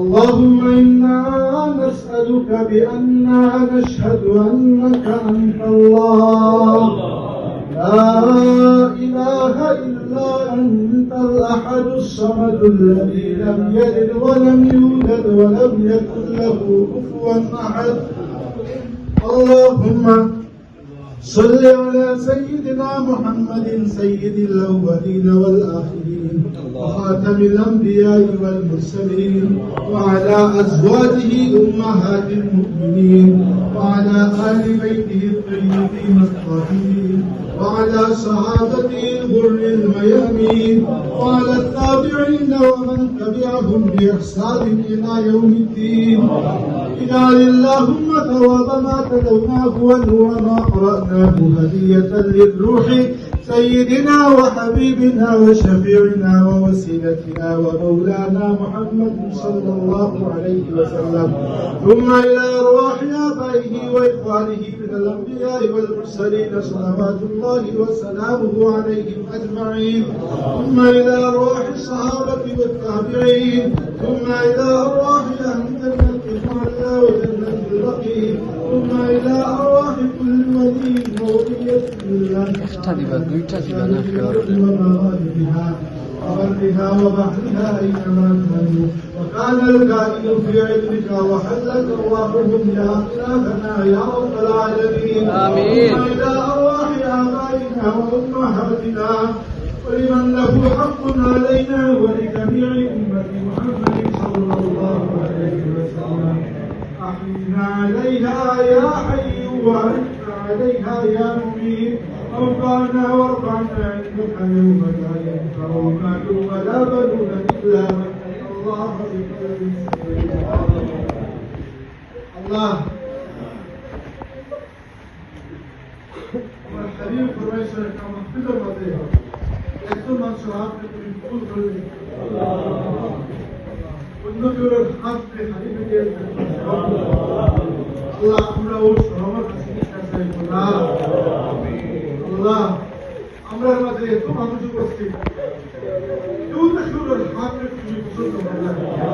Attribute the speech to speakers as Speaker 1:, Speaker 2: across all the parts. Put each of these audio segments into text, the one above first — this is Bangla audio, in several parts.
Speaker 1: اللهم إنا نسألك بأننا نشهد أنك أنت الله. لا إله إلا أنت الأحد الصمد الذي لم يلد ولم يولد ولم يكن له كفوا أحد. اللهم صل على سيدنا محمد سيد الأولين والآخرين وخاتم الأنبياء والمرسلين وعلى أزواجه أمهات المؤمنين وعلى آل بيته الطيبين الطاهرين وعلى صحابته الغر الميامين وعلى التابعين ومن تبعهم بإحسان إلى يوم الدين. اجعل اللهم ثواب ما تلوناه ونور ما قرأناه. هدية للروح سيدنا وحبيبنا وشفيعنا ووسيلتنا ومولانا محمد صلى الله عليه وسلم. ثم إلى أرواح آبائه وإخوانه من الأنبياء والمرسلين صلوات الله وسلامه عليهم أجمعين. ثم إلى أرواح الصحابة والتابعين. ثم إلى أرواح أهل الجنة وجنة الرقيب ثم إلى أرواح
Speaker 2: يختلف يجتذب
Speaker 1: نحو وبرها وبحرها اينما كانوا وكان الكائن في علمك وحلت ارواحهم يا الهنا يا رب العالمين
Speaker 2: آمين.
Speaker 1: إلى ارواح ابائنا وامهاتنا ولمن له حق علينا ولجميع امه محمد صلى الله عليه وسلم احينا عليها يا حي وانت عليها يا مبين أرضعنا وارض عنا إنك يوم لا ينفع مال ولا بنون إلا من الله الله. والحبيب قريشا كما في المطيع يكتم عن الله الله. والنذر الحق في الله الله الله. Devlet bu mantıcı basitliği. Yoğunlaşıyorlar, hamile çocuk, çocuk, çocuk, çocuk,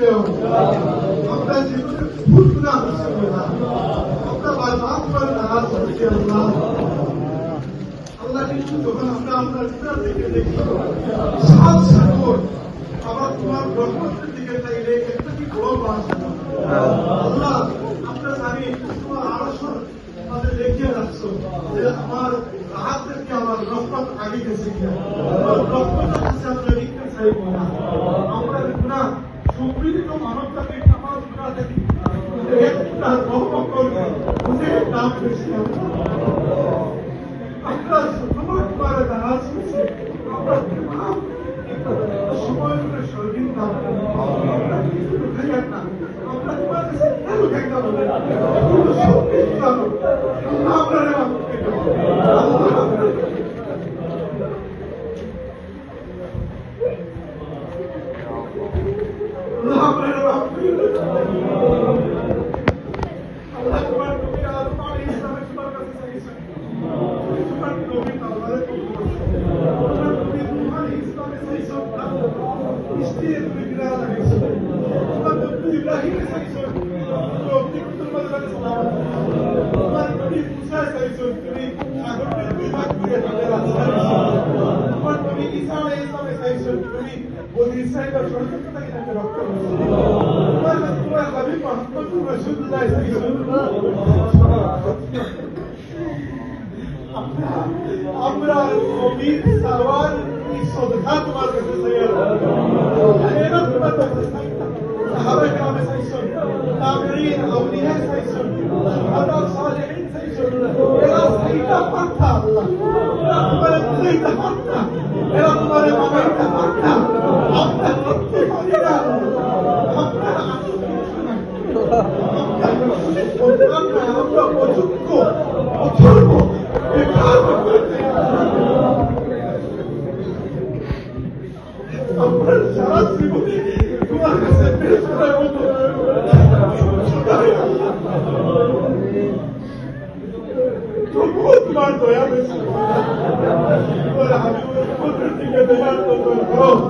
Speaker 1: দেও আমরা জীবনে ভুল গুনাহ করছি পড়া আমরা বারবার করে নারাজ হচ্ছি আল্লাহ আল্লাহ কিন্তু যখন আমরা আপনার গুনার দিকে দেখি, সাত সাগর আবার তোমার রহমতের দিকে চাইলে একটা কি বড় মাছ আল্লাহ, আমরা জানি তোমার আরশন আমাদের দেখিয়ে রাখছো যে আমার হাত থেকে আমার রহমত আগে গেছে কিনা। আমার রহমতের কাছে আমরা লিখতে চাইব না। আমরা সম্মিলিত মানবতাকে আমার গুণা দেখি একটা রহমত করবে অনেক দাম বেশি রাসূলুল্লাহ আমরা নবীর সাওয়ার এই সদকা তোমার কাছে يا مصر ولا حبيبي قدرتك تجلت الحروب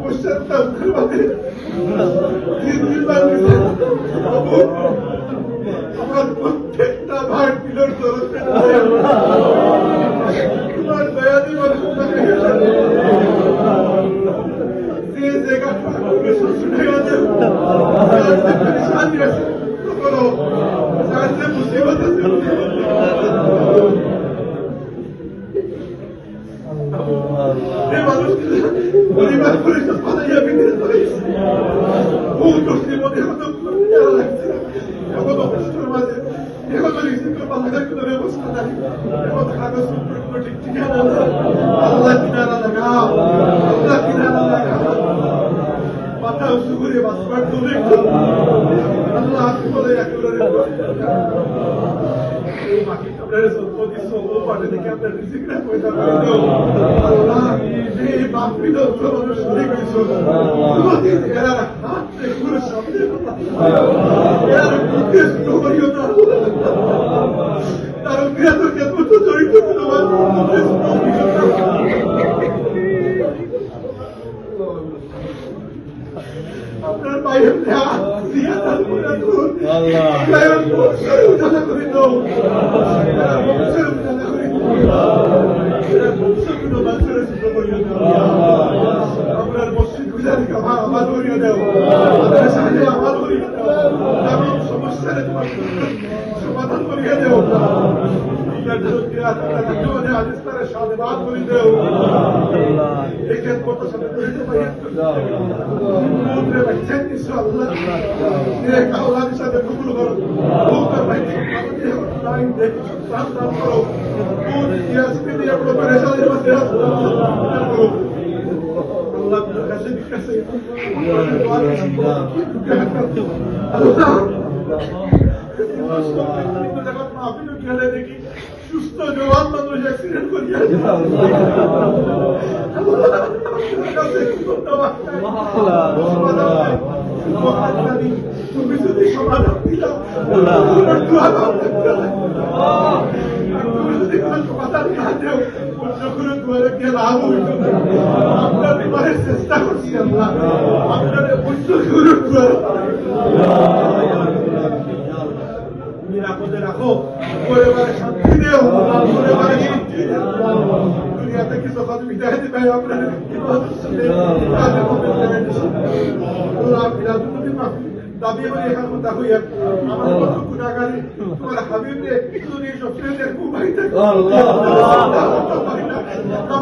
Speaker 1: 我现在的。পরিবার পরিষদ বানাইয়া বিদেশ করেছে বহু দোষের মধ্যে কত খেলা লাগছে এখন অফিসের মাঝে এখন রিসিভ পাঠানোর কোনো ব্যবস্থা নাই এখন কাগজপত্র কোনো ঠিক ঠিকানা আল্লাহ কিনারা লাগাও আল্লাহ কিনারা লাগাও মাথা উঁচু করে বাঁচবার দূরে আল্লাহ বলে একেবারে আপনার সম্পত্তি সঙ্গ পাঠে থেকে আপনার রিসিকরা পয়সা করে এই বাপি দত্ত শুনে গেছো এরা হাত থেকে পুরো সামনে এরা বুকে করিও না তার ক্রিয়াতকে মতো জড়িত না আপনার করুন
Speaker 3: আল্লাহ।
Speaker 1: আপনার বংশের উজালা করে দাও আপনার বংশের উজালা করে দাও আপনার বংশগুলো মানুষের শুদ্ধ করিয়া দাও আপনার মসজিদ গুজারি আমার আমার করিয়া দাও আপনার সাথে আমার করিয়া দাও করিয়া দাও সাথে করি দেও এই খেদমত সাথে এক হিসাবে কবুল করো পুত্র লাইন দেখে সন্তান করো পুত্র ইয়াসমিন দিয়ে আপনার পরেশানির মধ্যে করো আল্লাহ কাছে বিকাশে আল্লাহ সুস্থ জওয়ান মানুষ অ্যাক্সিডেন্ট করিয়া তুমি যদি সমাধান দিলাম গিয়ে লাভ আপনার বিবাহের চেষ্টা করছি আপনার বিদায় দিবে এখন কথা আমার গুণাগারে, তোমার হাবিব রে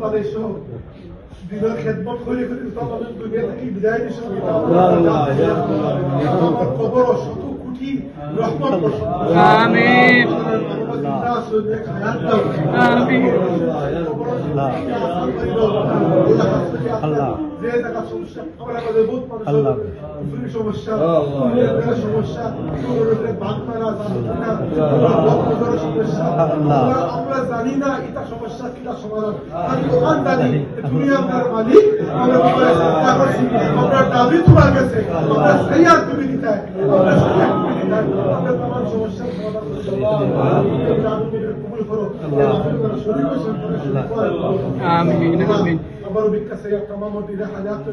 Speaker 1: মানে সব দিনের খেদমত আল্লাহ।
Speaker 4: আল্লাহ।
Speaker 1: কুফরি সমস্যা সমস্যা সমস্যা। আমরা জানি না এটা সমস্যা কিটা সমাধান। আমি ওখান জানি তুমি আপনার মালিক আমরা দাবি তোমার কাছে আমরা সেই আর তুমি দিতে আমরা সেই আর তুমি দিতে আমরা তোমার সমস্যার সমাধান করছি আল্লাহ। কবুল করো। আল্লাহ। শরীর
Speaker 3: আমিন, আমিন।
Speaker 1: تبربك سيا تمام دي حالات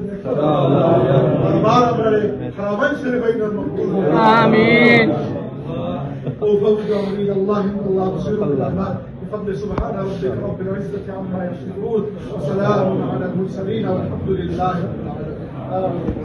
Speaker 1: دربار امره حرامين شريفين المقبول.
Speaker 3: آمين.
Speaker 1: وفوج امرين الله إن الله بصير بفضل سبحان ربك رب العزة عما يصفون. وسلام على المرسلين والحمد لله رب العالمين.